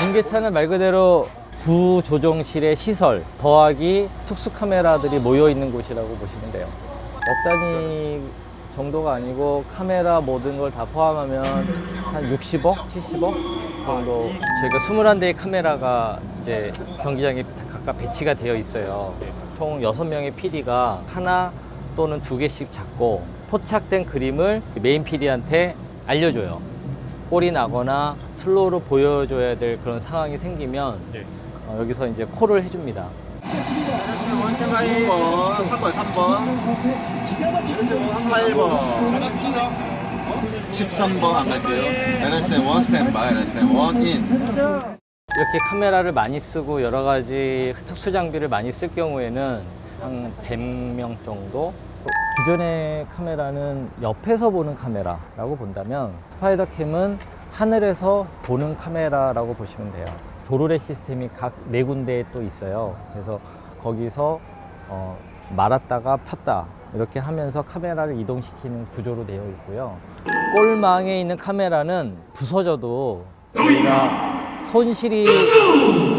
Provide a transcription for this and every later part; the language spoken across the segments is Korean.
중계차는 말 그대로 부조정실의 시설 더하기 특수 카메라들이 모여 있는 곳이라고 보시면 돼요. 억 단위 정도가 아니고 카메라 모든 걸 다 포함하면 한 60억, 70억 정도. 저희가 21대의 카메라가 이제 경기장에 각각 배치가 되어 있어요. 총 6명의 PD가 하나 또는 두 개씩 잡고 포착된 그림을 메인 PD한테 알려줘요. 골이 나거나 슬로우로 보여줘야 될 그런 상황이 생기면 어, 여기서 이제 콜을 해줍니다. 원스텝 1번, 3번, 3번. LSM 8번. 13번 안 갈게요. LSM 1 스탠바이, LSM 1 인. 이렇게 카메라를 많이 쓰고 여러 가지 특수 장비를 많이 쓸 경우에는 한 100명 정도? 기존의 카메라는 옆에서 보는 카메라라고 본다면 스파이더캠은 하늘에서 보는 카메라라고 보시면 돼요. 도로레 시스템이 각 네 군데에 또 있어요. 그래서 거기서 어, 말았다가 폈다 이렇게 하면서 카메라를 이동시키는 구조로 되어 있고요. 골망에 있는 카메라는 부서져도 저희가 손실이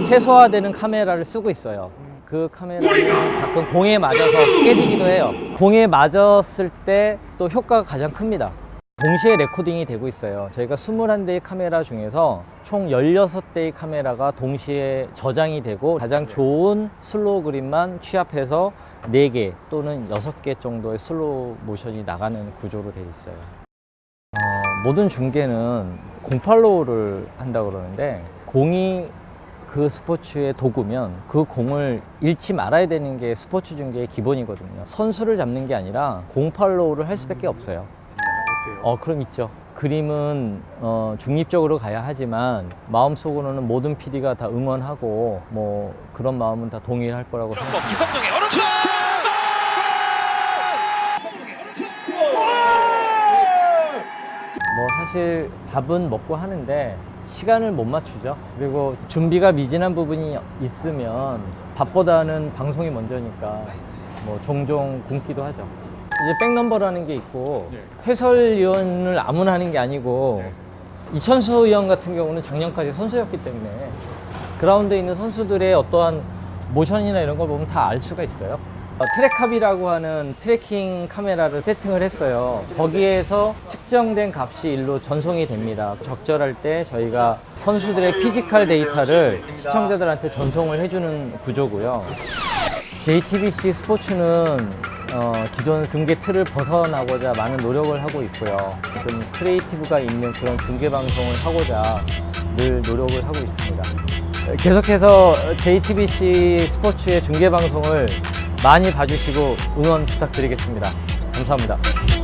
최소화되는 카메라를 쓰고 있어요. 그 카메라는 가끔 공에 맞아서 깨지기도 해요. 공에 맞았을 때 또 효과가 가장 큽니다. 동시에 레코딩이 되고 있어요. 저희가 21대의 카메라 중에서 총 16대의 카메라가 동시에 저장이 되고 가장 좋은 슬로우 그림만 취합해서 4개 또는 6개 정도의 슬로우 모션이 나가는 구조로 되어 있어요. 어, 모든 중계는 08로우를 한다 그러는데 공이 그 스포츠의 도구면 그 공을 잃지 말아야 되는 게 스포츠 중계의 기본이거든요. 선수를 잡는 게 아니라 08로우를 할 수밖에 없어요. 어, 그럼 있죠. 그림은 어, 중립적으로 가야 하지만 마음속으로는 모든 PD가 다 응원하고 뭐 그런 마음은 다 동의할 거라고 생각합니다. 기성용의 오른쪽 뭐 사실 밥은 먹고 하는데 시간을 못 맞추죠. 그리고 준비가 미진한 부분이 있으면 밥보다는 방송이 먼저니까 뭐 종종 굶기도 하죠. 이제 백넘버라는 게 있고 해설위원을 아무나 하는 게 아니고 이천수 의원 같은 경우는 작년까지 선수였기 때문에 그라운드에 있는 선수들의 어떠한 모션이나 이런 걸 보면 다 알 수가 있어요. 어, 트랙캅이라고 하는 트래킹 카메라를 세팅을 했어요. 거기에서 측정된 값이 일로 전송이 됩니다. 적절할 때 저희가 선수들의 피지컬 데이터를 시청자들한테 전송을 해주는 구조고요. JTBC 스포츠는 어, 기존 중계 틀을 벗어나고자 많은 노력을 하고 있고요. 좀 크리에이티브가 있는 그런 중계 방송을 하고자 늘 노력을 하고 있습니다. 계속해서 JTBC 스포츠의 중계 방송을 많이 봐주시고 응원 부탁드리겠습니다. 감사합니다.